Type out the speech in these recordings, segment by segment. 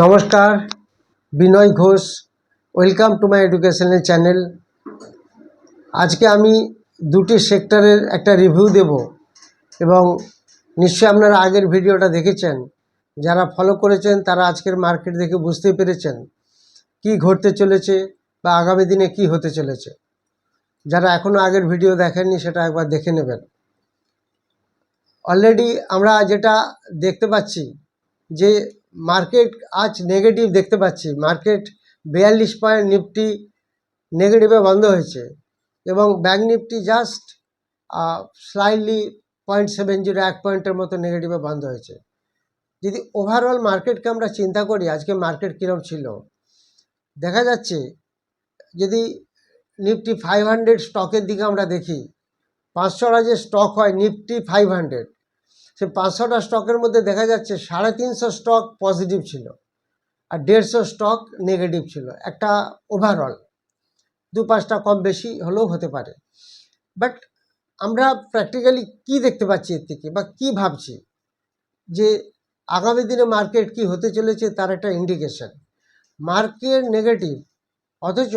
নমস্কার, Binoy Ghosh welcome to my educational channel আজকে আমি দুটি সেক্টরের একটা রিভিউ দেব এবং নিশ্চয়ই আপনারা আগের ভিডিওটা দেখেছেন। যারা ফলো করেছেন, তারা আজকের মার্কেট দেখে বুঝতে পেরেছেন কি ঘটতে চলেছে বা আগামী দিনে কি হতে চলেছে। যারা এখনও আগের ভিডিও দেখেননি, সেটা একবার দেখে নেবেন। অলরেডি আমরা যেটা দেখতে পাচ্ছি যে মার্কেট আজ নেগেটিভ দেখতে পাচ্ছি। মার্কেট বিয়াল্লিশ পয়েন্ট নিফটি নেগেটিভে বন্ধ হয়েছে এবং bank Nifty just slightly point seven zero এক পয়েন্টের মতো নেগেটিভে বন্ধ হয়েছে। যদি ওভারঅল মার্কেটকে আমরা চিন্তা করি, আজকে মার্কেট কীরকম ছিল? দেখা যাচ্ছে যদি নিফটি ফাইভ হান্ড্রেড স্টকের দিকে আমরা দেখি পাঁচশোটা যে স্টক হয় নিফটি ফাইভ হান্ড্রেড সে পাঁচশোটা স্টকের মধ্যে দেখা যাচ্ছে সাড়ে তিনশো স্টক পজিটিভ ছিল আর দেড়শো স্টক নেগেটিভ ছিল, একটা ওভারঅল দু পাঁচটা কম বেশি হলেও হতে পারে। বাট আমরা প্র্যাকটিক্যালি কি দেখতে পাচ্ছি এর থেকে বা কি ভাবছি? যে আগামী দিনে মার্কেট কি হতে চলেছে তার একটা ইন্ডিকেশন মার্কেট নেগেটিভ অথচ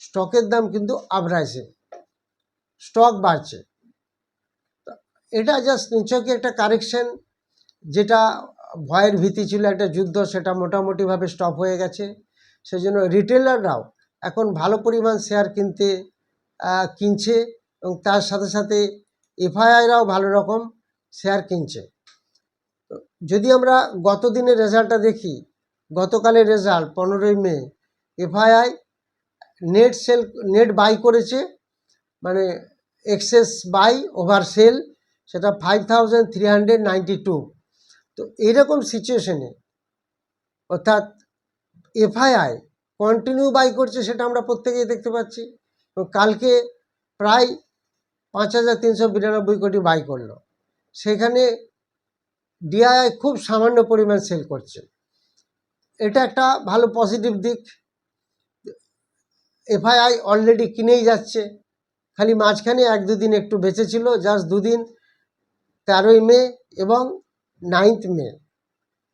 স্টকের দাম কিন্তু আপরাইসে স্টক বাড়ছে। এটা জাস্ট নিছকই একটা কারেকশন যেটা ভয়ের ভীতি ছিল একটা যুদ্ধ, সেটা মোটামুটিভাবে স্টপ হয়ে গেছে। সেই জন্য রিটেলাররাও এখন ভালো পরিমাণ শেয়ার কিনতে কিনছে এবং তার সাথে সাথে এফআইআইরাও ভালো রকম শেয়ার কিনছে। যদি আমরা গত দিনের রেজাল্টটা দেখি, গতকালের রেজাল্ট পনেরোই মে FII net sell net buy করেছে মানে এক্সেস বাই ওভার সেল সেটা five three hundred ninety two তো এইরকম সিচুয়েশনে অর্থাৎ এফআইআই কন্টিনিউ বাই করছে সেটা আমরা প্রত্যেকেই দেখতে পাচ্ছি। কালকে প্রায় পাঁচ হাজার তিনশো বিরানব্বই কোটি বাই করল। সেখানে ডিআইআই খুব সামান্য পরিমাণ সেল করছে। এটা একটা ভালো পজিটিভ দিক। এফআইআই অলরেডি কিনেই যাচ্ছে। খালি মাঝখানে এক দুদিন একটু বেঁচে ছিল জাস্ট দুদিন তেরোই মে এবং নাইন্থ মে।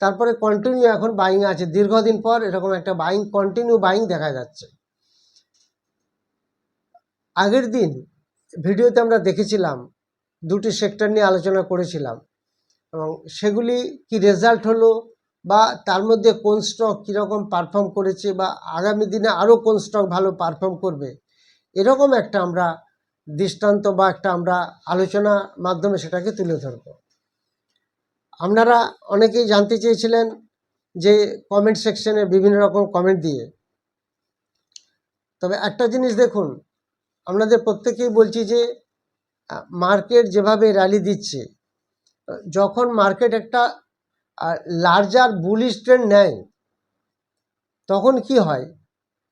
তারপরে কন্টিনিউ এখন বাইং আছে। দীর্ঘদিন পর এরকম একটা বাইং কন্টিনিউ বাইং দেখা যাচ্ছে। আগের দিন ভিডিওতে আমরা দেখেছিলাম, দুটি সেক্টর নিয়ে আলোচনা করেছিলাম এবং সেগুলি কি রেজাল্ট হলো বা তার মধ্যে কোন স্টক কীরকম পারফর্ম করেছে বা আগামী দিনে আরও কোন স্টক ভালো পারফর্ম করবে, এরকম একটা আমরা দৃষ্টান্ত বা একটা আমরা আলোচনা মাধ্যমে সেটাকে তুলে ধরব। আপনারা অনেকেই জানতে চেয়েছিলেন যে কমেন্ট সেকশনে বিভিন্ন রকম কমেন্ট দিয়ে। তবে একটা জিনিস দেখুন, আপনাদের প্রত্যেকেই বলছি যে মার্কেট যেভাবে র্যালি দিচ্ছে, যখন মার্কেট একটা লার্জার বুলিশ ট্রেন্ড নেয়, তখন কি হয়?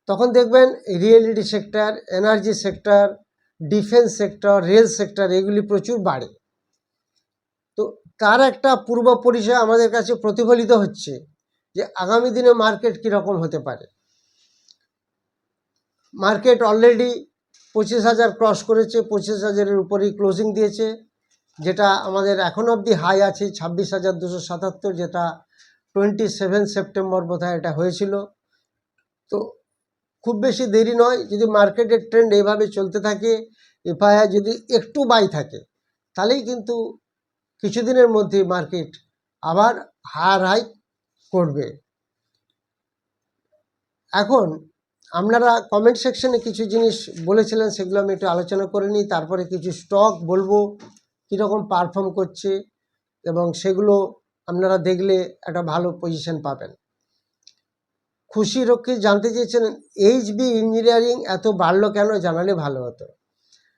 তখন দেখবেন realty sector energy sector defence sector rail sector এগুলি প্রচুর বাড়ে। তো তার একটা পূর্ব পরিচয় আমাদের কাছে প্রতিফলিত হচ্ছে যে আগামী দিনে মার্কেট কীরকম হতে পারে। মার্কেট অলরেডি পঁচিশ হাজার ক্রস করেছে, পঁচিশ হাজারের উপরেই ক্লোজিং দিয়েছে, যেটা আমাদের এখন অবধি হাই আছে ছাব্বিশ হাজার দুশো সাতাত্তর, যেটা টোয়েন্টি সেভেন সেপ্টেম্বর বোধহয় এটা হয়েছিল। তো খুব বেশি দেরি নয়, যদি মার্কেটের ট্রেন্ড এইভাবে চলতে থাকে এফআইআই যদি একটু বাই থাকে, তাহলেই কিন্তু কিছুদিনের মধ্যে মার্কেট আবার হার হাই করবে। এখন আপনারা কমেন্ট সেকশনে কিছু জিনিস বলেছিলেন, সেগুলো আমি একটু আলোচনা করে নিই, তারপরে কিছু স্টক বলব, কীরকম পারফর্ম করছে, এবং সেগুলো আপনারা দেখলে একটা ভালো পজিশন পাবেন। খুশি রক্ষী জানতে চেয়েছিলেন এইচ বি ইঞ্জিনিয়ারিং এত বাড়লো কেন জানালে ভালো হতো?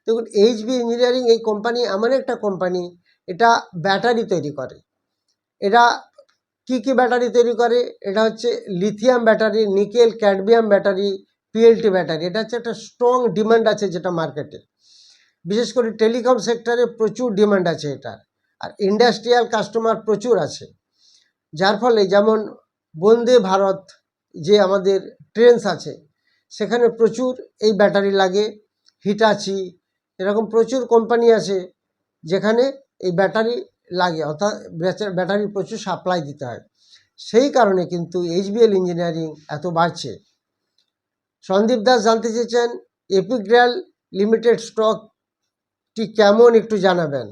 দেখুন এইচ বি ইঞ্জিনিয়ারিং এই কোম্পানি এমন একটা কোম্পানি এটা ব্যাটারি তৈরি করে। এটা কি কি ব্যাটারি তৈরি করে? এটা হচ্ছে lithium battery nickel cadmium battery PLT battery. এটা হচ্ছে একটা স্ট্রং ডিমান্ড আছে যেটা মার্কেটে বিশেষ করে টেলিকম সেক্টরে প্রচুর ডিমান্ড আছে এটার। আর ইন্ডাস্ট্রিয়াল কাস্টমার প্রচুর আছে। যার ফলে যেমন বন্দে ভারত যে আমাদের ট্রেনস আছে, সেখানে প্রচুর এই ব্যাটারি লাগে, হিটাচি, এরকম প্রচুর কোম্পানি আছে যেখানে এই ব্যাটারি লাগে, অর্থাৎ ব্যাটারি প্রচুর সাপ্লাই দিতে হয়। সেই কারণে কিন্তু এইচবিএল ইঞ্জিনিয়ারিং এত বাড়ছে। সন্দীপ দাস জানতে চেয়েছেন, এপিগ্রাল লিমিটেড স্টকটি কেমন একটু জানাবেন?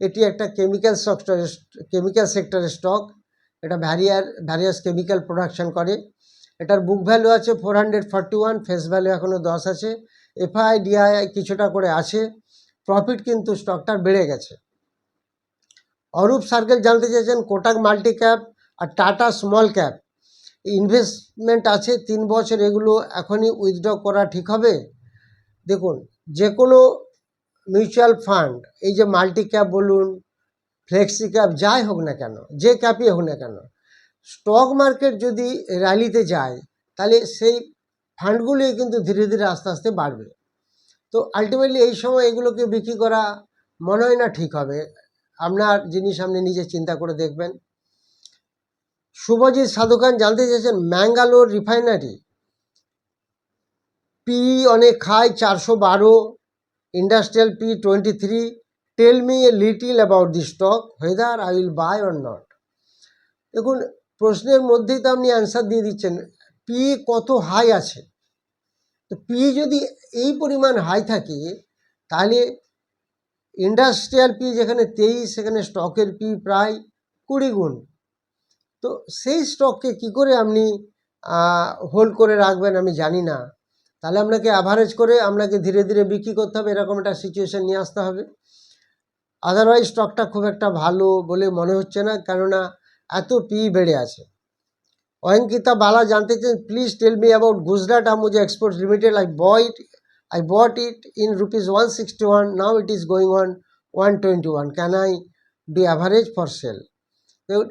এটি একটা কেমিক্যাল সেক্টর কেমিক্যাল সেক্টরের স্টক, এটা ভ্যারিয়ার, ভ্যারিয়াস কেমিক্যাল প্রোডাকশন করে। এটার বুক ভ্যালু আছে four hundred forty one face value এখনও দশ আছে। এফআই ডিআই কিছুটা করে আছে। প্রফিট কিন্তু স্টকটার বেড়ে গেছে। অরূপ সার্কেল জানতে চেয়েছেন কোটাক মাল্টি ক্যাপ আর টাটা স্মল ক্যাপ ইনভেস্টমেন্ট আছে তিন বছর, এগুলো এখনই উইথড্র করা ঠিক হবে? দেখুন যে কোনো মিউচুয়াল ফান্ড এই যে মাল্টি ক্যাপ বলুন ফ্লেক্সি ক্যাপ যাই হোক না কেন, যে ক্যাপই হোক না কেন স্টক মার্কেট যদি র্যালিতে যায়, তাহলে সেই ফান্ডগুলি কিন্তু ধীরে ধীরে আস্তে আস্তে বাড়বে। তো আলটিমেটলি এই সময় এগুলোকে বিক্রি করা মনে হয় না ঠিক হবে। আপনার জিনিস আপনি নিজে চিন্তা করে দেখবেন। শুভজিৎ সাধুখান জানতে চেয়েছেন, ম্যাঙ্গালোর রিফাইনারি পি অনেক খায়, চারশো বারো, industrial P twenty three tell me a little about the stock whether I will buy or not দেখুন প্রশ্নের মধ্যেই তো আপনি অ্যান্সার দিয়ে দিচ্ছেন। পি কত হাই আছে? তো পি যদি এই পরিমাণ হাই থাকে, তাহলে ইন্ডাস্ট্রিয়াল পি যেখানে তেইশ, সেখানে স্টকের পি প্রায় কুড়ি গুণ। তো সেই স্টককে কি করে আপনি হোল্ড করে রাখবেন আমি জানি না। তাহলে আপনাকে অ্যাভারেজ করে আপনাকে ধীরে ধীরে বিক্রি করতে হবে, এরকম একটা সিচুয়েশান নিয়ে আসতে হবে। আদারওয়াইজ স্টকটা খুব একটা ভালো বলে মনে হচ্ছে না। কেননা এত পি বেড়ে আছে। অঙ্কিতা বালা জানতে চান please tell me about Gujarat Ambuja exports limited I bought I bought it in rupees one sixty one now it is going on one twenty one can I do average for sell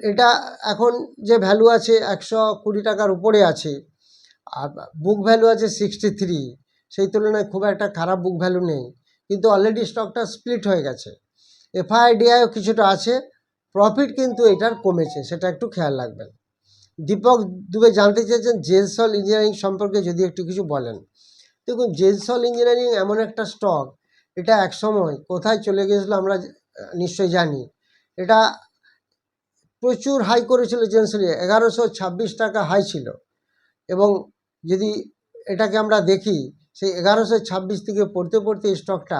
এটা এখন যে value আছে একশো কুড়ি টাকার উপরে আছে, আর বুক ভ্যালু আছে সিক্সটি থ্রি সেই তুলনায় খুব একটা খারাপ বুক ভ্যালু নেই, কিন্তু অলরেডি স্টকটা স্প্লিট হয়ে গেছে। এফআইডিআইও কিছুটা আছে প্রফিট কিন্তু এটার কমেছে, সেটা একটু খেয়াল রাখবেন। দীপক দুবে জানতে চেয়েছেন জেলসল ইঞ্জিনিয়ারিং সম্পর্কে যদি একটু কিছু বলেন। দেখুন জেলসল ইঞ্জিনিয়ারিং এমন একটা স্টক এটা এক সময় কোথায় চলে গেছিল আমরা নিশ্চয়ই জানি। এটা প্রচুর হাই করেছিল জেনসলি এগারোশো ছাব্বিশ টাকা হাই ছিল। এবং যদি এটাকে আমরা দেখি, সেই এগারোশো ছাব্বিশ থেকে পড়তে পড়তে স্টকটা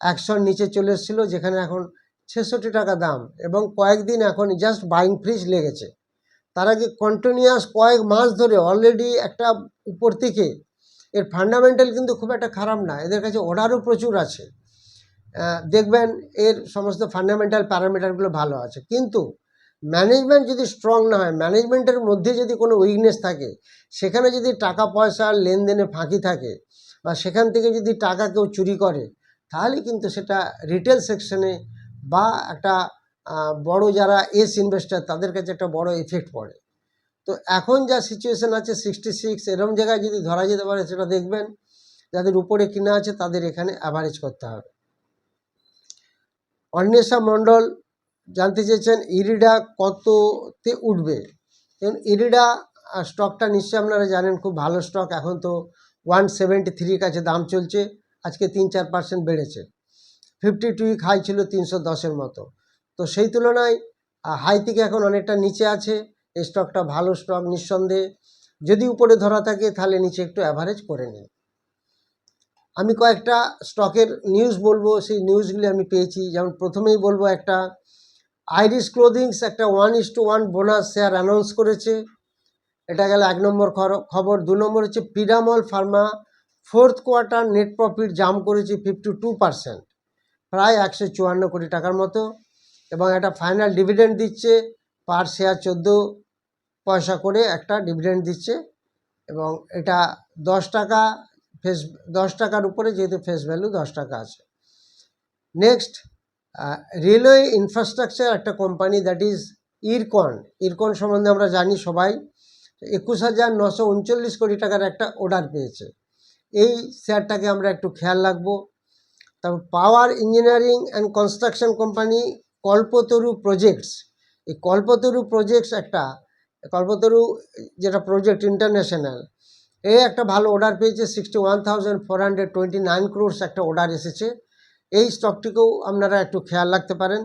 একশোর নিচে চলে এসেছিল, যেখানে এখন ছেষট্টি টাকা দাম এবং কয়েকদিন এখন জাস্ট বাইং ফ্রিজ লেগেছে। তার আগে কন্টিনিউয়াস কয়েক মাস ধরে অলরেডি একটা উপর থেকে এর ফান্ডামেন্টাল কিন্তু খুব একটা খারাপ না, এদের কাছে অর্ডারও প্রচুর আছে। দেখবেন এর সমস্ত ফান্ডামেন্টাল প্যারামিটারগুলো ভালো আছে। কিন্তু ম্যানেজমেন্ট যদি স্ট্রং না হয় ম্যানেজমেন্টের মধ্যে যদি কোনো উইকনেস থাকে, সেখানে যদি টাকা পয়সার লেনদেনে ফাঁকি থাকে বা সেখান থেকে যদি টাকা কেউ চুরি করে, তাহলে কিন্তু সেটা রিটেল সেকশনে বা একটা বড় যারা এস ইনভেস্টার তাদের কাছে একটা বড় এফেক্ট পড়ে। তো এখন যা সিচুয়েশন আছে সিক্সটি সিক্স এরম জায়গায় যদি ধরা যেতে পারে, সেটা দেখবেন, যাদের উপরে কিনা আছে, তাদের এখানে অ্যাভারেজ করতে হবে। অন্বেষা মণ্ডল জানতে চেয়েছেন, ইরিডা কততে উঠবে? এবং ইরিডা স্টকটা নিশ্চয়ই আপনারা জানেন, খুব ভালো স্টক এখন তো ওয়ান সেভেন্টি থ্রির কাছে দাম চলছে, আজকে তিন চার পার্সেন্ট বেড়েছে। ফিফটি টু উইক হাই ছিল তিনশো দশের মতো। তো সেই তুলনায় হাই থেকে এখন অনেকটা নিচে আছে স্টকটা ভালো স্টক নিঃসন্দেহে। যদি উপরে ধরা থাকে, তাহলে নিচে একটু অ্যাভারেজ করে নিন। আমি কয়েকটা স্টকের নিউজ বলব, সেই নিউজগুলি আমি পেয়েছি। যেমন প্রথমেই বলব একটা আইরিশ ক্লোদিংস একটা one is two one bonus share announce করেছে। এটা গেল এক নম্বর খবর। দু নম্বর হচ্ছে Piramal pharma fourth quarter net profit jump করেছে ফিফটি টু পারসেন্ট প্রায় একশো চুয়ান্ন কোটি টাকার মতো এবং একটা ফাইনাল ডিভিডেন্ড দিচ্ছে পার শেয়ার চোদ্দ পয়সা করে একটা ডিভিডেন্ড দিচ্ছে এবং এটা দশ টাকা ফেস, দশ টাকার উপরে যেহেতু ফেস ভ্যালু দশ টাকা আছে। নেক্সট রেলওয়ে ইনফ্রাস্ট্রাকচার একটা company that is Ircon Ircon সম্বন্ধে আমরা জানি সবাই, একুশ হাজার নশো উনচল্লিশ কোটি টাকার একটা অর্ডার পেয়েছে। এই শেয়ারটাকে আমরা একটু খেয়াল রাখব। তারপর power engineering and construction company Kalpataru projects এই কল্পতরু প্রজেক্টস একটা কল্পতরু যেটা প্রজেক্ট ইন্টারন্যাশনাল এই একটা ভালো অর্ডার পেয়েছে sixty one thousand four hundred twenty nine crores একটা অর্ডার এসেছে। এই স্টকটিকেও আপনারা একটু খেয়াল রাখতে পারেন।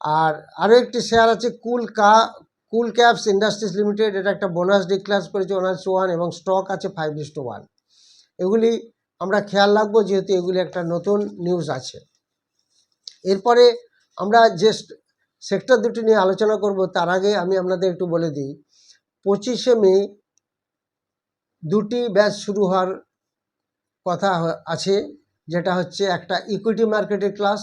আর আরও একটি শেয়ার আছে কুল কা কুল ক্যাপস ইন্ডাস্ট্রিজ লিমিটেড এটা একটা বোনাস ডিক্লাস করেছে ওনার ওয়ান এবং স্টক আছে ফাইভ ইস টু ওয়ান এগুলি আমরা খেয়াল রাখব যেহেতু এগুলি একটা নতুন নিউজ আছে। এরপরে আমরা যে সেক্টর দুটি নিয়ে আলোচনা করব, তার আগে আমি আপনাদের একটু বলে দিই। পঁচিশে মে দুটি ব্যাচ শুরু হওয়ার কথা আছে, যেটা হচ্ছে একটা ইকুইটি মার্কেটের ক্লাস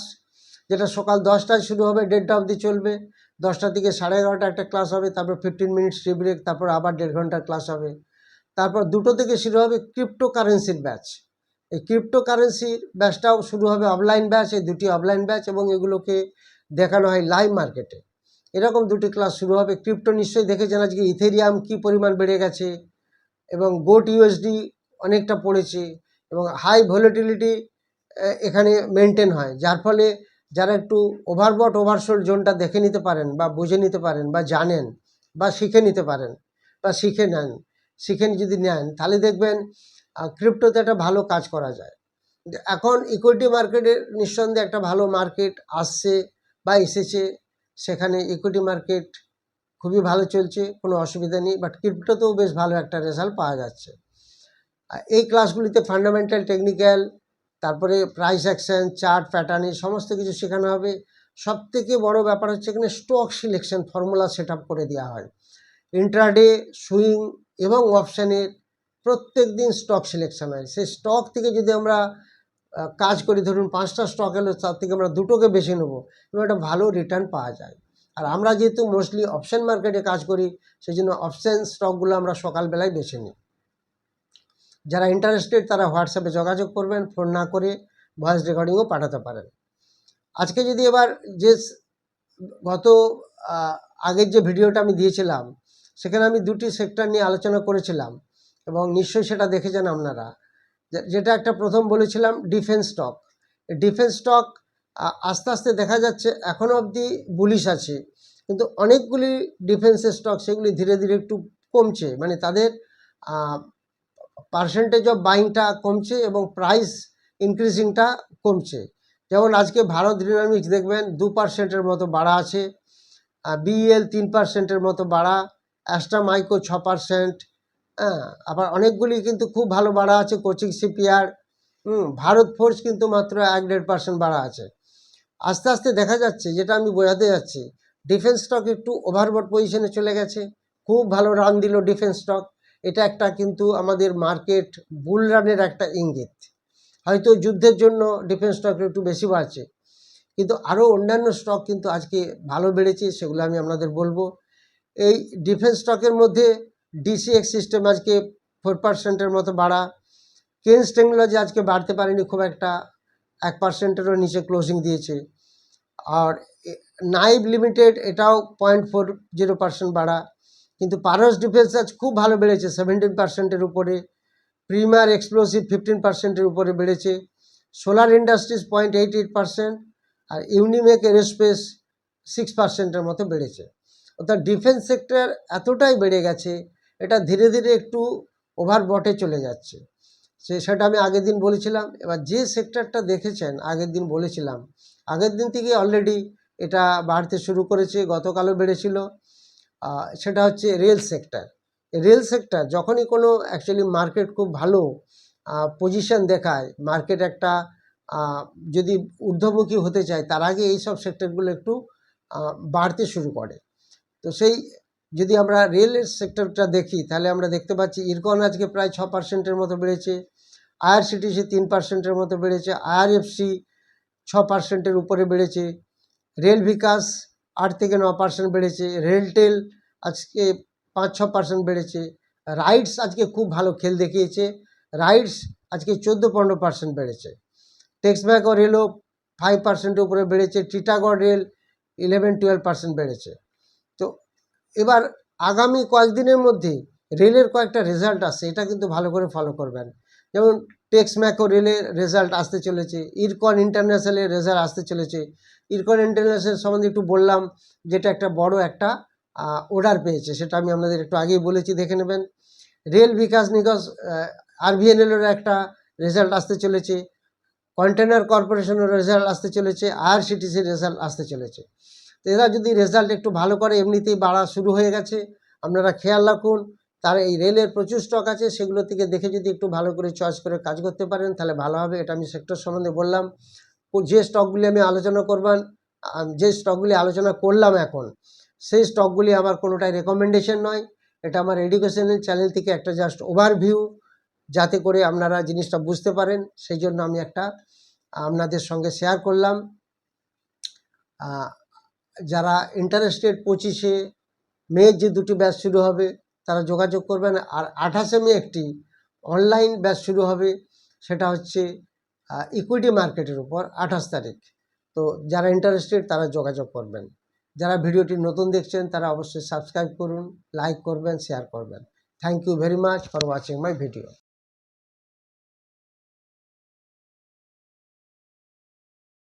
যেটা সকাল দশটায় শুরু হবে, দেড়টা অবধি চলবে। দশটা থেকে সাড়ে এগারোটা একটা ক্লাস হবে, তারপর ফিফটিন মিনিটস টি ব্রেক তারপর আবার দেড় ঘণ্টার ক্লাস হবে। তারপর দুটো থেকে শুরু হবে ক্রিপ্টো কারেন্সির ব্যাচ এই ক্রিপ্টো কারেন্সির ব্যাচটাও শুরু হবে অফলাইন ব্যাচ এই দুটি অফলাইন ব্যাচ এবং এগুলোকে দেখানো হয় লাইভ মার্কেটে এরকম দুটি ক্লাস শুরু হবে। ক্রিপ্টো নিশ্চয়ই দেখেছেন আজকে ইথেরিয়াম কী পরিমাণ বেড়ে গেছে এবং গোট ইউএসডি অনেকটা পড়েছে এবং হাই ভলিটিলিটি এখানে মেনটেন হয়। যার ফলে যারা একটু ওভারবট ওভারশোল্ড জোনটা দেখে নিতে পারেন বা বুঝে নিতে পারেন বা জানেন বা শিখে নিতে পারেন বা শিখে নেন, শিখে যদি নেন, তাহলে দেখবেন ক্রিপ্টোতে একটা ভালো কাজ করা যায়। এখন ইকুইটি মার্কেটের নিঃসন্দেহে একটা ভালো মার্কেট আসছে বা এসেছে, সেখানে ইকুইটি মার্কেট খুবই ভালো চলছে, কোনো অসুবিধা নেই বাট ক্রিপ্টোতেও বেশ ভালো একটা রেজাল্ট পাওয়া যাচ্ছে। এই ক্লাসগুলিতে ফান্ডামেন্টাল টেকনিক্যাল তারপরে প্রাইস অ্যাকশন চার্ট প্যাটার্ন এই সমস্ত কিছু শেখানো হবে। সব থেকে বড় ব্যাপার হচ্ছে এখানে স্টক সিলেকশন ফর্মুলা সেট করে দেওয়া হয়। ইন্ট্রাডে সুইং এবং অপশানের প্রত্যেক দিন স্টক সিলেকশন হয়। সেই স্টক থেকে যদি আমরা কাজ করি, ধরুন পাঁচটা স্টক এলো, তার থেকে আমরা দুটোকে বেছে নেব, এবং একটা ভালো রিটার্ন পাওয়া যায়। আর আমরা যেহেতু মোস্টলি অপশন মার্কেটে কাজ করি, সেই জন্য অপশান স্টকগুলো আমরা সকালবেলায় বেছে নিই। যারা ইন্টারেস্টেড তারা হোয়াটসঅ্যাপে যোগাযোগ করবেন ফোন না করে ভয়েস রেকর্ডিংও পাঠাতে পারেন। আজকে যদি এবার যে গত আগের যে ভিডিওটা আমি দিয়েছিলাম, সেখানে আমি দুটি সেক্টর নিয়ে আলোচনা করেছিলাম। এবং নিশ্চয়ই সেটা দেখেছেন আপনারা যেটা একটা প্রথম বলেছিলাম ডিফেন্স স্টক ডিফেন্স স্টক আস্তে আস্তে দেখা যাচ্ছে এখনও অবধি বুলিশ আছে, কিন্তু অনেকগুলি ডিফেন্সের স্টক সেগুলি ধীরে ধীরে একটু কমছে মানে তাদের পার্সেন্টেজ অফ বাইংটা কমছে এবং প্রাইস ইনক্রিজিংটা কমছে। যেমন আজকে ভারত ডিনামিক্স দেখবেন, দু পার্সেন্টের মতো বাড়া আছে বিএল তিন পার্সেন্টের মতো বাড়া অ্যাস্ট্রা মাইকো ছ পার্সেন্ট হ্যাঁ আবার অনেকগুলি কিন্তু খুব ভালো বাড়া আছে, কোচিং সিপিআর ভারত ফোর্স কিন্তু মাত্র এক দেড় পার্সেন্ট বাড়া আছে। আস্তে আস্তে দেখা যাচ্ছে, যেটা আমি বোঝাতে যাচ্ছি ডিফেন্স স্টক একটু ওভারবোট পজিশনে চলে গেছে, খুব ভালো রান দিল ডিফেন্স স্টক এটা একটা কিন্তু আমাদের মার্কেট বুল রানের একটা ইঙ্গিত। হয়তো যুদ্ধের জন্য ডিফেন্স স্টক একটু বেশি বাড়ছে, কিন্তু আরও অন্যান্য স্টক কিন্তু আজকে ভালো বেড়েছে, সেগুলো আমি আপনাদের বলব। এই ডিফেন্স স্টকের মধ্যে ডিসিএক্স সিস্টেম আজকে ফোর পার্সেন্টের মতো বাড়া। কেন্স টেকনোলজি আজকে বাড়তে পারেনি খুব একটা, এক পার্সেন্টেরও নিচে ক্লোজিং দিয়েছে। আর নাইব লিমিটেড এটাও পয়েন্ট ফোর জিরো পার্সেন্ট বাড়া। কিন্তু পারস ডিফেন্স আজ খুব ভালো বেড়েছে সেভেন্টিন পার্সেন্টের উপরে। প্রিমিয়ার এক্সপ্লোসিভ ফিফটিন পার্সেন্টের উপরে বেড়েছে। Solar industries point eight eight percent আর ইউনিমেক এরোস্পেস সিক্স পার্সেন্টের মতো বেড়েছে। অর্থাৎ ডিফেন্স সেক্টর এতটাই বেড়ে গেছে এটা ধীরে ধীরে একটু ওভার বটে চলে যাচ্ছে। সে সেটা আমি আগের দিন বলেছিলাম। এবার যে সেক্টরটা দেখেছেন, আগের দিন বলেছিলাম, আগের দিন থেকে অলরেডি এটা বাড়তে শুরু করেছে, গতকালও বেড়েছিল। সেটা হচ্ছে রেল সেক্টর রেল সেক্টর যখনই কোনো অ্যাকচুয়ালি মার্কেট খুব ভালো পজিশন দেখায় মার্কেট একটা যদি ঊর্ধ্বমুখী হতে চায়, তার আগে এই সব সেক্টরগুলো একটু বাড়তে শুরু করে। তো সেই যদি আমরা রেলের সেক্টরটা দেখি, তাহলে আমরা দেখতে পাচ্ছি ইরকন আজকে প্রায় ছ পার্সেন্টের মতো বেড়েছে, আইআরসিটিসি তিন পার্সেন্টের মতো বেড়েছে, আইআরএফসি ছ পার্সেন্টের উপরে বেড়েছে, রেল বিকাশ আট থেকে ন পার্সেন্ট বেড়েছে রেলটেল আজকে পাঁচ ছ পার্সেন্ট বেড়েছে, রাইডস আজকে খুব ভালো খেল দেখিয়েছে, রাইডস আজকে চোদ্দ পনেরো পার্সেন্ট বেড়েছে টেক্সব্যাক ও রেলও ফাইভ পার্সেন্টের উপরে বেড়েছে, Titagarh rail eleven twelve percent বেড়েছে। তো এবার আগামী কয়েকদিনের মধ্যে রেলের কয়েকটা রেজাল্ট আসছে, এটা কিন্তু ভালো করে ফলো করবেন। যেমন টেক্স ম্যাকো রেলের রেজাল্ট আসতে চলেছে ইরকন ইন্টারন্যাশনালের রেজাল্ট আসতে চলেছে। ইরকন ইন্টারন্যাশনাল সম্বন্ধে একটু বললাম, যেটা একটা বড় একটা অর্ডার পেয়েছে, সেটা আমি আপনাদের একটু আগেই বলেছি, দেখে নেবেন। রেল বিকাশ নিগম আরভিএনএলের একটা রেজাল্ট আসতে চলেছে। কন্টেনার কর্পোরেশনের রেজাল্ট আসতে চলেছে আইআরসিটিসির রেজাল্ট আসতে চলেছে। তো এরা যদি রেজাল্ট একটু ভালো করে এমনিতেই বাড়া শুরু হয়ে গেছে, আপনারা খেয়াল রাখুন। তার এই রেলের প্রচুর স্টক আছে, সেগুলো থেকে দেখে যদি একটু ভালো করে চয়েস করে কাজ করতে পারেন, তাহলে ভালো হবে। এটা আমি সেক্টর সম্বন্ধে বললাম। যে স্টকগুলি আমি আলোচনা করবেন যে স্টকগুলি আলোচনা করলাম এখন, সেই স্টকগুলি আমার কোনোটাই রেকমেন্ডেশন নয়। এটা আমার এডুকেশনাল চ্যানেল থেকে একটা জাস্ট ওভারভিউ যাতে করে আপনারা জিনিসটা বুঝতে পারেন। সেই জন্য আমি একটা আপনাদের সঙ্গে শেয়ার করলাম। যারা ইন্টারেস্টেড পঁচিশে মে যে দুটি ব্যাচ শুরু হবে, তারা যোগাযোগ করবেন। আর আঠাশে মে একটি অনলাইন ব্যাচ শুরু হবে, সেটা হচ্ছে ইকুইটি মার্কেটের উপর আঠাশ তারিখ। তো যারা ইন্টারেস্টেড তারা যোগাযোগ করবেন। যারা ভিডিওটি নতুন দেখছেন, তারা অবশ্যই সাবস্ক্রাইব করুন লাইক করবেন শেয়ার করবেন। Thank you very much for watching my video